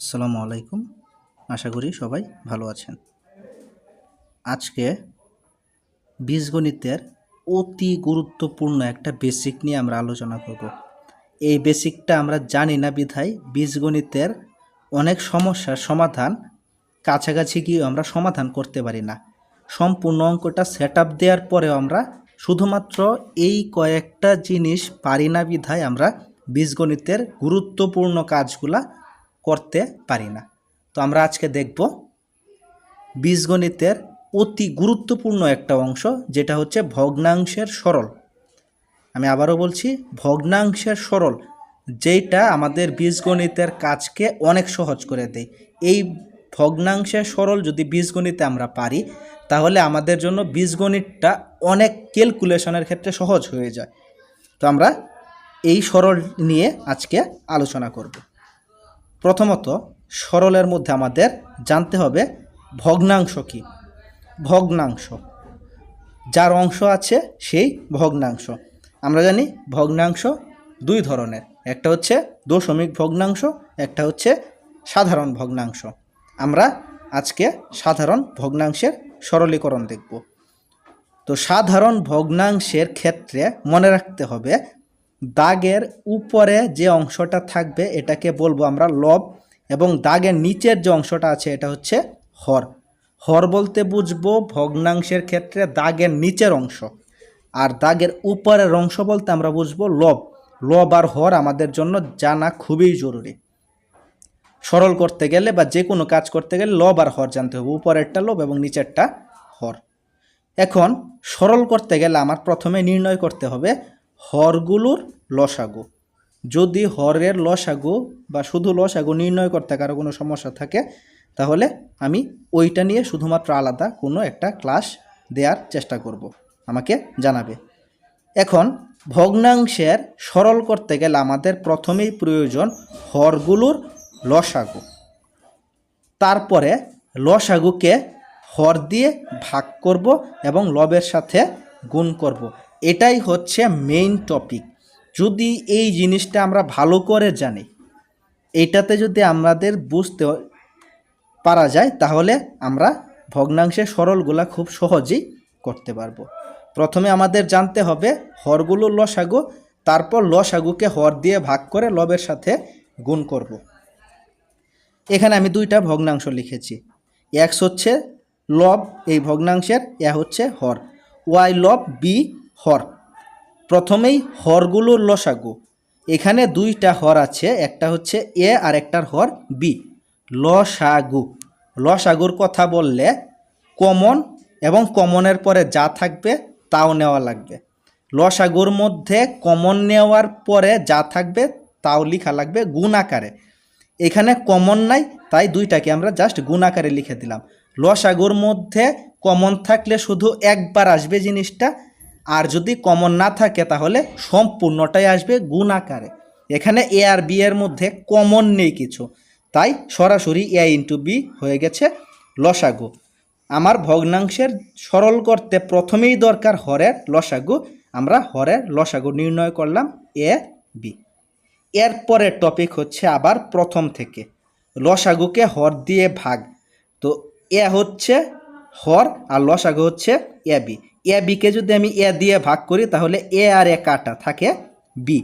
আসসালামু আলাইকুম। আশা করি সবাই ভালো আছেন। আজকে বীজগণিতের অতি গুরুত্বপূর্ণ একটা বেসিক নিয়ে আমরা আলোচনা করব। এই বেসিকটা আমরা জানি না বিধায় বীজগণিতের অনেক সমস্যার সমাধান কাছাকাছি গিয়ে আমরা সমাধান করতে পারি না। সম্পূর্ণ অঙ্কটা সেট আপ দেওয়ার পরেও আমরা শুধুমাত্র এই কয়েকটা জিনিস পারি না বিধায় আমরা বীজগণিতের গুরুত্বপূর্ণ কাজগুলা করতে পারি না। তো আমরা আজকে দেখব বীজগণিতের অতি গুরুত্বপূর্ণ একটা অংশ, যেটা হচ্ছে ভগ্নাংশের সরল। আমি আবারও বলছি, ভগ্নাংশের সরল যেটা আমাদের বীজগণিতের কাজকে অনেক সহজ করে দেয়। এই ভগ্নাংশের সরল যদি বীজগণিতে আমরা পারি, তাহলে আমাদের জন্য বীজগণিতটা অনেক ক্যালকুলেশনের ক্ষেত্রে সহজ হয়ে যায়। তো আমরা এই সরল নিয়ে আজকে আলোচনা করব। প্রথমত সরলের মধ্যে আমাদের জানতে হবে ভগ্নাংশ কি? ভগ্নাংশ। যার অংশ আছে সেই ভগ্নাংশ। আমরা জানি ভগ্নাংশ দুই ধরনের। একটা হচ্ছে দশমিক ভগ্নাংশ, একটা হচ্ছে সাধারণ ভগ্নাংশ। আমরা আজকে সাধারণ ভগ্নাংশের সরলীকরণ দেখব। তো সাধারণ ভগ্নাংশের ক্ষেত্রে মনে রাখতে হবে দাগের উপরে যে অংশটা থাকবে, এটাকে বলব আমরা লব, এবং দাগের নিচের যে অংশটা আছে, এটা হচ্ছে হর। হর বলতে বুঝব ভগ্নাংশের ক্ষেত্রে দাগের নিচের অংশ, আর দাগের উপরের অংশ বলতে আমরা বুঝব লব। লব আর হর আমাদের জন্য জানা খুবই জরুরি। সরল করতে গেলে বা যে কোনো কাজ করতে গেলে লব আর হর জানতে হবে, উপরেরটা লব এবং নিচেরটা হর। এখন সরল করতে গেলে আমার প্রথমে নির্ণয় করতে হবে হরগুলোর লসাগু। যদি হরের লসাগু বা শুধু লসাগু নির্ণয় করতে কারও কোনো সমস্যা থাকে, তাহলে আমি ওইটা নিয়ে শুধুমাত্র আলাদা কোনো একটা ক্লাস দেওয়ার চেষ্টা করব। আমাকে জানাবে। এখন ভগ্নাংশের সরল করতে গেলে আমাদের প্রথমেই প্রয়োজন হরগুলোর লসাগু। তারপরে লসাগুকে হর দিয়ে ভাগ করব এবং লবের সাথে গুণ করব। এটাই হচ্ছে মেইন টপিক যদি এই জিনিসটা আমরা ভালো করে জানি, এটাতে যদি আমাদের বুঝতে পারা যায়, তাহলে আমরা ভগ্নাংশের সরলগুলা খুব সহজেই করতে পারব। প্রথমে আমাদের জানতে হবে হরগুলো লসাগু, তারপর লসাগুকে হর দিয়ে ভাগ করে লবের সাথে গুণ করব। এখানে আমি দুইটা ভগ্নাংশ লিখেছি। এক্স হচ্ছে লব, এই ভগ্নাংশের, এ হচ্ছে হর। ওয়াই লব বি হর। প্রথমেই হরগুলোর লসাগু। এখানে দুইটা হর আছে, একটা হচ্ছে এ আর একটার হর বি। লসাগু। লসাগুর কথা বললে কমন এবং কমনের পরে যা থাকবে তাও নেওয়া লাগবে। লসাগুর মধ্যে কমন নেওয়ার পরে যা থাকবে তাও লিখা লাগবে গুণ আকারে। এখানে কমন নাই, তাই দুইটাকে আমরা জাস্ট গুণ আকারে লিখে দিলাম। লসাগুর মধ্যে কমন থাকলে শুধু একবার আসবে জিনিসটা আর যদি কমন না থাকে তাহলে সম্পূর্ণটাই আসবে গুণ আকারে। এখানে এ আর বি এর মধ্যে কমন নেই কিছু। তাই সরাসরি এ ইন্টু বি হয়ে গেছে লসাগু। আমার ভগ্নাংশের সরল করতে প্রথমেই দরকার হরের লসাগু। আমরা হরের লসাগু নির্ণয় করলাম এ বি এরপরের টপিক হচ্ছে আবার প্রথম থেকে। লসাগুকে হর দিয়ে ভাগ। তো এ হচ্ছে হর আর লসাগু হচ্ছে এ বি এ বিকে যদি আমি এ দিয়ে ভাগ করি, তাহলে এ আর এ কাটা থাকে বি।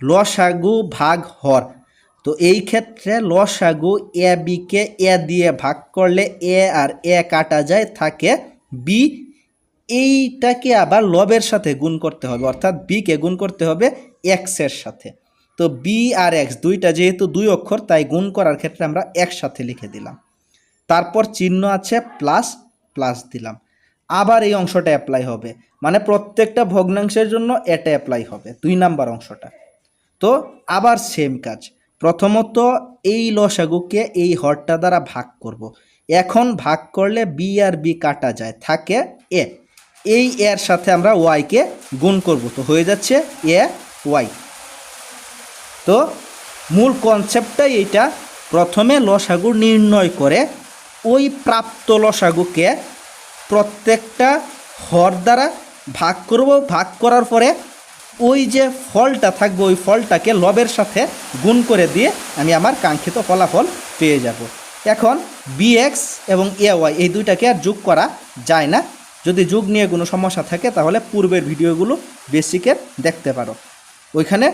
লসাগু ভাগ হর। তো এই ক্ষেত্রে লসাগু এ বিকে এ দিয়ে ভাগ করলে এ আর এ কাটা যায়, থাকে বি। এইটাকে আবার লবের সাথে গুণ করতে হবে, অর্থাৎ বিকে গুণ করতে হবে এক্সের সাথে। তো বি আর এক্স দুইটা যেহেতু দুই অক্ষর, তাই গুণ করার ক্ষেত্রে আমরা একসাথে লিখে দিলাম। তারপর চিহ্ন আছে, প্লাস প্লাস দিলাম। আবার এই অংশটা অ্যাপ্লাই হবে। মানে প্রত্যেকটা ভগ্নাংশের জন্য এটা অ্যাপ্লাই হবে, দুই নাম্বার অংশটা। তো আবার সেম কাজ। প্রথমত এই লসাগুকে এই হরটা দ্বারা ভাগ করব। এখন ভাগ করলে বি আর বি কাটা যায়, থাকে এ এই এর সাথে আমরা ওয়াইকে গুণ করব, তো হয়ে যাচ্ছে এ ওয়াই তো মূল কনসেপ্টটাই এইটা। প্রথমে লসাগু নির্ণয় করে ওই প্রাপ্ত লসাগুকে প্রত্যেকটা হর দ্বারা ভাগ করব, ভাগ করার পরে ওই যে ফলটা থাকবে, ওই ফলটাকে লবের সাথে গুণ করে দিয়ে আমি আমার কাঙ্ক্ষিত ফলাফল পেয়ে যাব। এখন বিএক্স এবং এ ওয়াই এই দুইটাকে আর যোগ করা যায় না। যদি যোগ নিয়ে কোনো সমস্যা থাকে, তাহলে পূর্বের ভিডিওগুলো বেসিকের দেখতে পারো। ওইখানে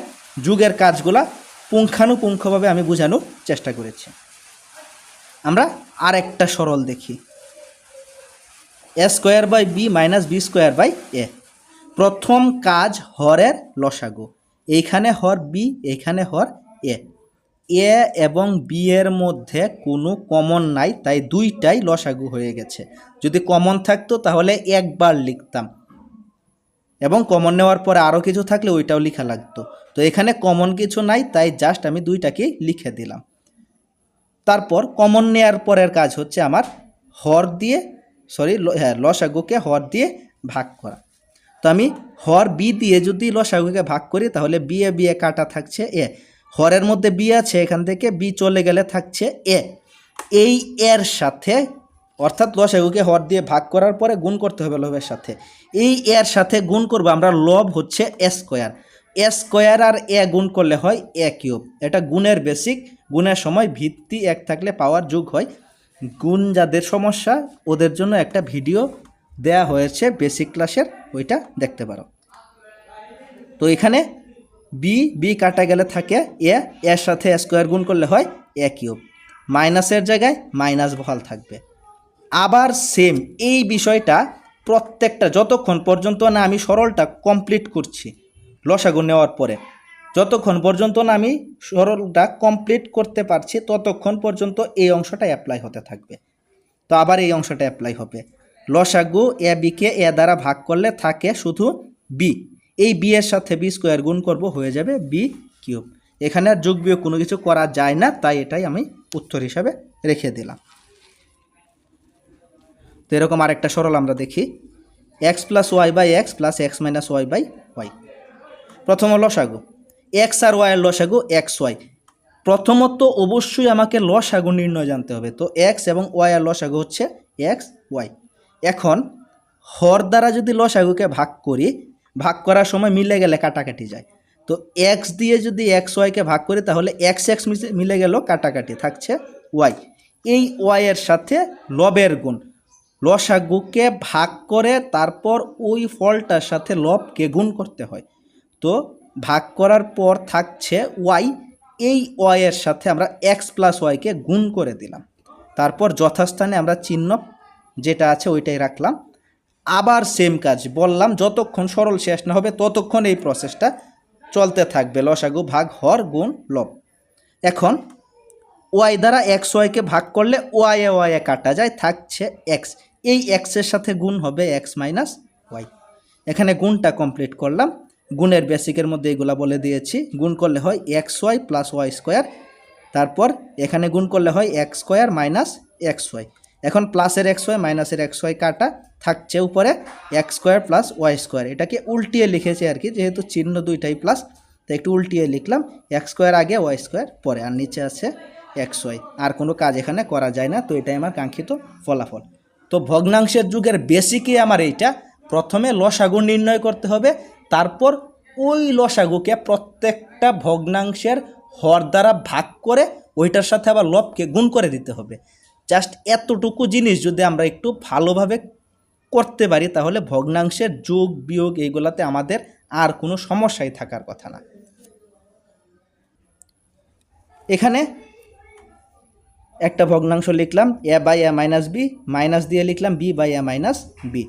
যুগের কাজগুলা পুঙ্খানুপুঙ্খভাবে আমি বোঝানোর চেষ্টা করেছি। আমরা আর একটা সরল দেখি। A square by B minus B square by A. প্রথম কাজ হরের লসাগু। এইখানে হর বি, এইখানে হর এ। এ এবং বি এর মধ্যে কোনো কমন নাই, তাই দুইটাই লসাগু হয়ে গেছে। যদি কমন থাকতো, তাহলে একবার লিখতাম। এবং কমন নেওয়ার পরে আরও কিছু থাকলে ওইটাও লেখা লাগতো। তো এখানে কমন কিছু নাই, তাই জাস্ট আমি দুইটাকেই লিখে দিলাম। তারপর কমন নেওয়ার পরের কাজ হচ্ছে আমার হর দিয়ে সরি হ্যাঁ লসাগুকে হর দিয়ে ভাগ করা। তো আমি হর বি দিয়ে যদি লসাগুকে ভাগ করি, তাহলে বি এ বি এ কাটা থাকছে এ। হরের মধ্যে বি আছে, এখান থেকে বি চলে গেলে থাকছে এ। এই এর সাথে, অর্থাৎ লসাগুকে হর দিয়ে ভাগ করার পরে গুণ করতে হবে লবের সাথে। এই এর সাথে গুণ করব আমরা লব হচ্ছে স্কোয়ার। স্কোয়ার আর এ গুণ করলে হয় এ কিউব। এটা গুণের বেসিক গুণের সময় ভিত্তি এক থাকলে পাওয়ার যোগ হয় গুণ যাদের সমস্যা, ওদের জন্য একটা ভিডিও দেয়া হয়েছে বেসিক ক্লাসের ওইটা দেখতে পারো। তো এখানে বি বি কাটা গেলে থাকে এ এর সাথে স্কোয়ার গুণ করলে হয় এ কিউব মাইনাসের জায়গায় মাইনাস বহাল থাকবে। আবার সেম এই বিষয়টা প্রত্যেকটা, যতক্ষণ পর্যন্ত না আমি সরলটা কমপ্লিট করছি, লসাগু নেওয়ার পরে যতক্ষণ পর্যন্ত না আমি সরলটা কমপ্লিট করতে পারছি, ততক্ষণ পর্যন্ত এই অংশটা অ্যাপ্লাই হতে থাকবে। তো আবার এই অংশটা অ্যাপ্লাই হবে। লসাগু এ বিকে এ দ্বারা ভাগ করলে থাকে শুধু বি এই বি এর সাথে বি স্কোয়ার গুণ করব হয়ে যাবে বি কিউব এখানে আর যোগ বিয়োগ কোনো কিছু করা যায় না, তাই এটাই আমি উত্তর হিসাবে রেখে দিলাম। তো এরকম আরেকটা সরল আমরা দেখি। X plus Y by X plus X minus Y by Y প্রথম লসাগু। এক্স আর ওয়াইয়ের লসাগু এক্স ওয়াই। প্রথমত অবশ্যই আমাকে লসাগু নির্ণয় জানতে হবে। তো এক্স এবং ওয়াইয়ের লসাগু হচ্ছে এক্স, ওয়াই। এখন, হর দ্বারা যদি লসাগুকে ভাগ করি, ভাগ করার সময় মিলে গেলে কাটাকাটি যায়। তো এক্স দিয়ে যদি এক্স ওয়াইকে ভাগ করি, তাহলে এক্স এক্স মিলে গেল কাটাকাটি, থাকছে ওয়াই। এই ওয়াইয়ের সাথে লবের গুণ। লসাগুকে ভাগ করে তারপর ওই ফলটার সাথে লবকে গুণ করতে হয়। তো ভাগ করার পর থাকছে ওয়াই এই ওয়াইয়ের সাথে আমরা এক্স প্লাস ওয়াইকে গুণ করে দিলাম। তারপর যথাস্থানে আমরা চিহ্ন যেটা আছে ওইটাই রাখলাম। আবার সেম কাজ, বললাম যতক্ষণ সরল শেষ না হবে ততক্ষণ এই প্রসেসটা চলতে থাকবে, লসাগু ভাগ হর গুণ লব। এখন ওয়াই দ্বারা এক্স ওয়াইকে ভাগ করলে ওয়াই এ ওয়াই এ কাটা যায়, থাকছে এক্স এই এক্সের সাথে গুণ হবে এক্স মাইনাস ওয়াই এখানে গুণটা কমপ্লিট করলাম। গুণের বেসিকের মধ্যে এগুলা বলে দিয়েছি। গুণ করলে হয় X Y plus Y square তারপর এখানে গুণ করলে হয় X square minus X Y এখন প্লাসের এক্স ওয়াই মাইনাসের এক্স ওয়াই কাটা থাকছে উপরে X square plus Y square এটাকে উল্টিয়ে লিখেছে আর কি, যেহেতু চিহ্ন দুইটাই প্লাস তো একটু উল্টিয়ে লিখলাম এক্স স্কোয়ার আগে ওয়াই স্কোয়ার পরে আর নিচে আছে এক্স ওয়াই আর কোনো কাজ এখানে করা যায় না, তো এটাই আমার কাঙ্ক্ষিত ফলাফল। তো ভগ্নাংশের যুগের বেসিকই আমার এইটা প্রথমে লসাগু নির্ণয় করতে হবে, তারপর ওই লসাগুকে প্রত্যেকটা ভগ্নাংশের হর দ্বারা ভাগ করে ওইটার সাথে আবার লবকে গুণ করে দিতে হবে। জাস্ট এতটুকু জিনিস যদি আমরা একটু ভালোভাবে করতে পারি, তাহলে ভগ্নাংশের যোগ, বিয়োগ এইগুলাতে আমাদের আর কোনো সমস্যাই থাকার কথা না। এখানে একটা ভগ্নাংশ লিখলাম, A by A minus B, minus দিয়ে লিখলাম B by A minus B.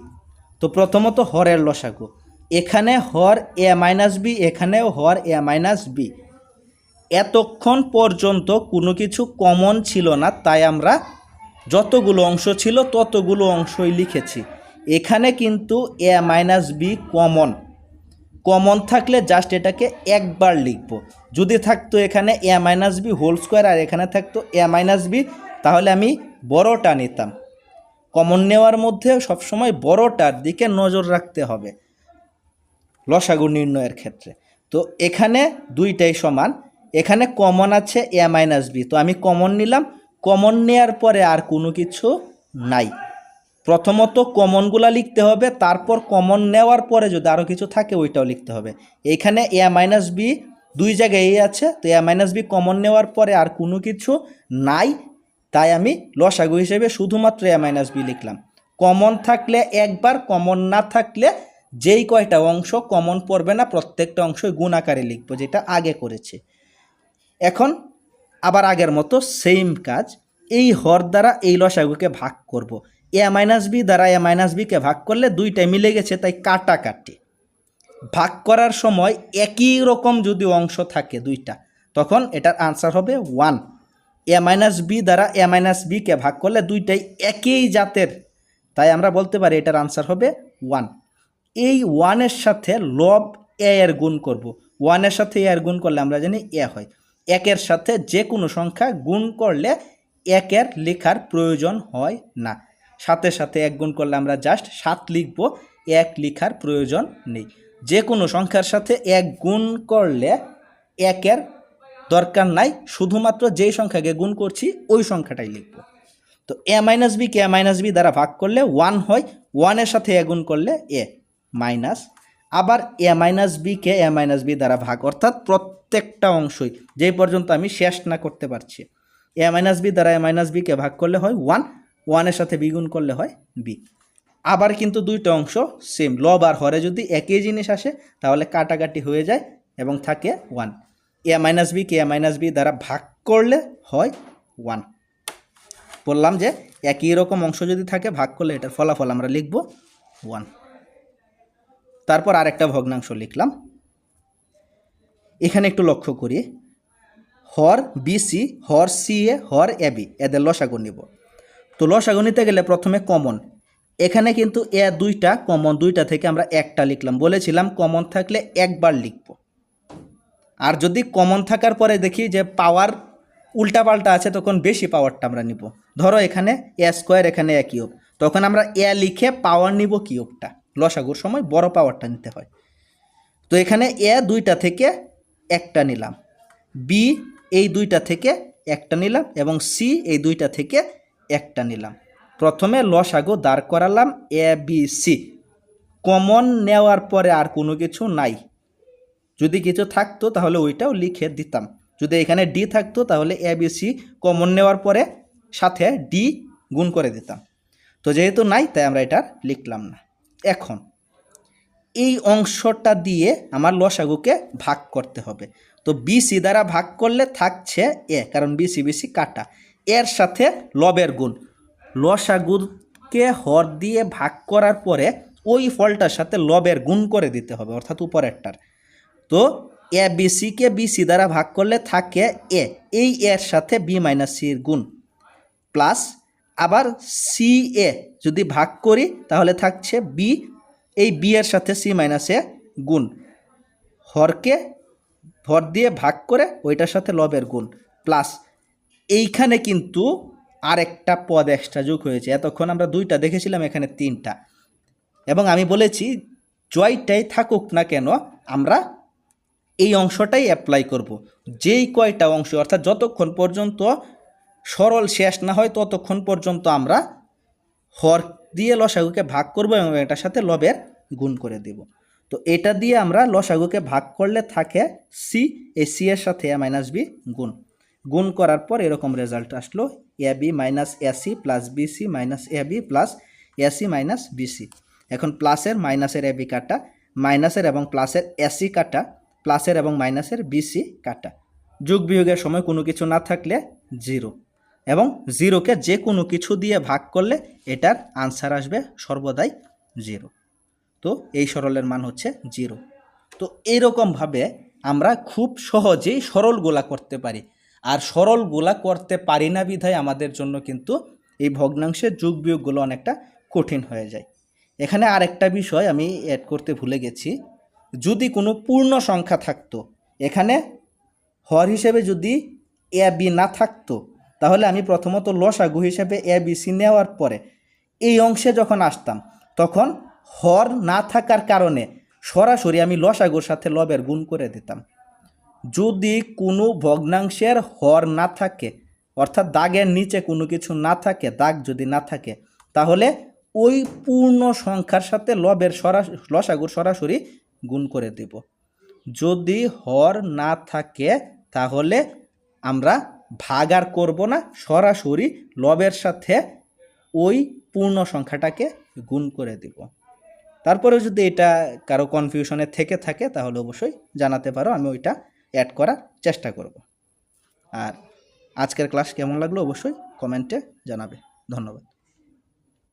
তো প্রথমত হরের লসাগু। এখানে হর এ মাইনাস বি, এখানেও হর এ মাইনাস বি। এতক্ষণ পর্যন্ত কোনো কিছু কমন ছিল না, তাই আমরা যতগুলো অংশ ছিল ততগুলো অংশই লিখেছি। এখানে কিন্তু A minus B common. Common থাকলে জাস্ট এটাকে একবার লিখব। যদি থাকতো এখানে A minus B whole square আর এখানে থাকতো এ মাইনাস বি, তাহলে আমি বড়টা নিতাম। কমন নেওয়ার মধ্যে সবসময় বড়টার দিকে নজর রাখতে হবে, লসাগু নির্ণয়ের ক্ষেত্রে। তো এখানে দুইটাই সমান, এখানে কমন আছে এ মাইনাস বি তো আমি কমন নিলাম, কমন নেওয়ার পরে আর কোনো কিছু নাই। প্রথমত কমনগুলা লিখতে হবে, তারপর কমন নেওয়ার পরে যদি আরও কিছু থাকে, ওইটাও লিখতে হবে। এইখানে এ মাইনাস বি দুই জায়গায় এ আছে, তো এ মাইনাস বি কমন নেওয়ার পরে আর কোনো কিছু নাই তাই আমি লসাগু হিসেবে শুধুমাত্র এ মাইনাস বি লিখলাম। কমন থাকলে একবার কমন না থাকলে যেই কয়টা অংশ কমন পড়বে না, প্রত্যেকটা অংশই গুণ আকারে লিখব, যেটা আগে করেছে। এখন আবার আগের মতো সেম কাজ, এই হর দ্বারা এই লসাগুকে ভাগ করব। এ মাইনাস বি দ্বারা এ মাইনাস বিকে ভাগ করলে দুইটাই মিলে গেছে, তাই কাটা কাটাকাটি। ভাগ করার সময় একই রকম যদি অংশ থাকে দুইটা, তখন এটার আনসার হবে ওয়ান এ মাইনাস বি দ্বারা এ মাইনাস বিকে ভাগ করলে দুইটাই একই জাতের। তাই আমরা বলতে পারি এটার আনসার হবে ওয়ান এই ওয়ানের সাথে লব এ এর গুণ করব। ওয়ানের সাথে এ এর গুণ করলে আমরা জানি এ হয়। একের সাথে যে কোনো সংখ্যা গুণ করলে একের লেখার প্রয়োজন হয় না। সাথে সাথে এক গুণ করলে আমরা জাস্ট সাত লিখব, এক লেখার প্রয়োজন নেই। যে কোনো সংখ্যার সাথে এক গুণ করলে একের দরকার নাই, শুধুমাত্র যেই সংখ্যাকে গুণ করছি, ওই সংখ্যাটাই লিখব। তো এ মাইনাস বি কে মাইনাস বি দ্বারা ভাগ করলে ওয়ান হয় ওয়ানের সাথে এ গুণ করলে এ মাইনাস আবার এ মাইনাস বি কে এ মাইনাস বি দ্বারা ভাগ, অর্থাৎ প্রত্যেকটা অংশই, যেই পর্যন্ত আমি শেষ না করতে পারছি। এ মাইনাস বি দ্বারা এ মাইনাস বিকে ভাগ করলে হয় ওয়ান ওয়ানের সাথে বি গুণ করলে হয় বি আবার কিন্তু দুইটা অংশ সেম লব আর হরে যদি একই জিনিস আসে, তাহলে কাটাকাটি হয়ে যায় এবং থাকে ওয়ান এ মাইনাস বি কে এ মাইনাস বি দ্বারা ভাগ করলে হয় ওয়ান বললাম যে একই রকম অংশ যদি থাকে, ভাগ করলে এটার ফলাফল আমরা লিখব ওয়ান তারপর আরেকটা ভগ্নাংশ লিখলাম। এখানে একটু লক্ষ্য করি। হর বিসি হর সি এ হর এ বি এদের লসাগু নিব। তো লসাগু নিতে গেলে প্রথমে কমন এখানে কিন্তু এ দুইটা কমন দুইটা থেকে আমরা একটা লিখলাম। বলেছিলাম কমন থাকলে একবার লিখব। আর যদি কমন থাকার পরে দেখি যে পাওয়ার উল্টাপাল্টা আছে, তখন বেশি পাওয়ারটা আমরা নিব। ধরো এখানে এ স্কোয়ার এখানে এ কিউব তখন আমরা এ লিখে পাওয়ার নিব কিউবটা লসাগুর সময় বড় পাওয়ারটা নিতে হয়। তো এখানে এ দুইটা থেকে একটা নিলাম। বি এই দুইটা থেকে একটা নিলাম এবং সি এই দুইটা থেকে একটা নিলাম। প্রথমে লসাগু দাঁড় করালাম এ বি সি কমন নেওয়ার পরে আর কোনো কিছু নাই। যদি কিছু থাকতো তাহলে ওইটাও লিখে দিতাম। যদি এখানে ডি থাকতো তাহলে এ বি সি কমন নেওয়ার পরে সাথে ডি গুণ করে দিতাম। তো যেহেতু নাই, তাই আমরা এটা লিখলাম না। এখন, এই অংশটা দিয়ে আমার লসাগুকে ভাগ করতে হবে। তো বিসি দ্বারা ভাগ করলে থাকছে এ কারণ বিসি বিসি কাটা। এর সাথে লবের গুণ। লসাগুকে হর দিয়ে ভাগ করার পরে ওই ফলটার সাথে লবের গুণ করে দিতে হবে, অর্থাৎ উপরেরটার। তো এ বিসিকে বিসি দ্বারা ভাগ করলে থাকে এ। এই এর সাথে বি মাইনাস সির গুণ। প্লাস আবার সি এ যদি ভাগ করি, তাহলে থাকছে বি। এই বি এর সাথে সি মাইনাস এ গুণ। হরকে ভর দিয়ে ভাগ করে ওইটার সাথে লবের গুণ। প্লাস এইখানে কিন্তু আরেকটা পদ এক্সট্রা যোগ হয়েছে। এতক্ষণ আমরা দুইটা দেখেছিলাম, এখানে তিনটা। এবং আমি বলেছি জয়টাই থাকুক না কেন, আমরা এই অংশটাই অ্যাপ্লাই করব। যেই কয়টা অংশ, অর্থাৎ যতক্ষণ পর্যন্ত সরল শেষ না হয়, ততক্ষণ পর্যন্ত আমরা হর দিয়ে লসাগুকে ভাগ করব এবং এটার সাথে লবের গুণ করে দেব। তো এটা দিয়ে আমরা লসাগুকে ভাগ করলে থাকে সি এ সি এর সাথে এ মাইনাস বি গুণ। গুণ করার পর এরকম রেজাল্ট আসলো A B minus AC plus BC minus A B plus AC minus BC এখন প্লাসের মাইনাসের এ বি কাটা মাইনাসের এবং প্লাসের এসি কাটা প্লাসের এবং মাইনাসের বিসি কাটা। যোগ বিয়োগের সময় কোনো কিছু না থাকলে জিরো। এবং জিরোকে যে কোনো কিছু দিয়ে ভাগ করলে এটার আনসার আসবে সর্বদাই জিরো। তো এই সরলের মান হচ্ছে জিরো। তো এইরকমভাবে আমরা খুব সহজেই সরলগুলা করতে পারি। আর সরলগুলা করতে পারি না বিধায় আমাদের জন্য কিন্তু এই ভগ্নাংশের যোগ বিয়োগগুলো অনেকটা কঠিন হয়ে যায়। এখানে আরেকটা বিষয় আমি অ্যাড করতে ভুলে গেছি। যদি কোনো পূর্ণ সংখ্যা থাকতো, এখানে হর হিসেবে যদি এ, বি না থাকতো, তাহলে আমি প্রথমত লসাগু হিসেবে এ, বি, সি নেওয়ার পরে এই অংশে যখন আসতাম, তখন হর না থাকার কারণে সরাসরি আমি লসাগুর সাথে লবের গুণ করে দিতাম। যদি কোনো ভগ্নাংশের হর না থাকে, অর্থাৎ দাগের নিচে কোনো কিছু না থাকে, দাগ যদি না থাকে, তাহলে ওই পূর্ণ সংখ্যার সাথে লবের সরা লসাগুর সরাসরি গুণ করে দেব। যদি হর না থাকে, তাহলে আমরা ভাগ আর করব না। সরাসরি লবের সাথে ওই পূর্ণ সংখ্যাটাকে গুণ করে দিব। তারপরে যদি এটা কারও কনফিউশনে থেকে থাকে, তাহলে অবশ্যই জানাতে পারো, আমি ওইটা অ্যাড করার চেষ্টা করব। আর আজকের ক্লাস কেমন লাগল অবশ্যই কমেন্টে জানাবে। ধন্যবাদ।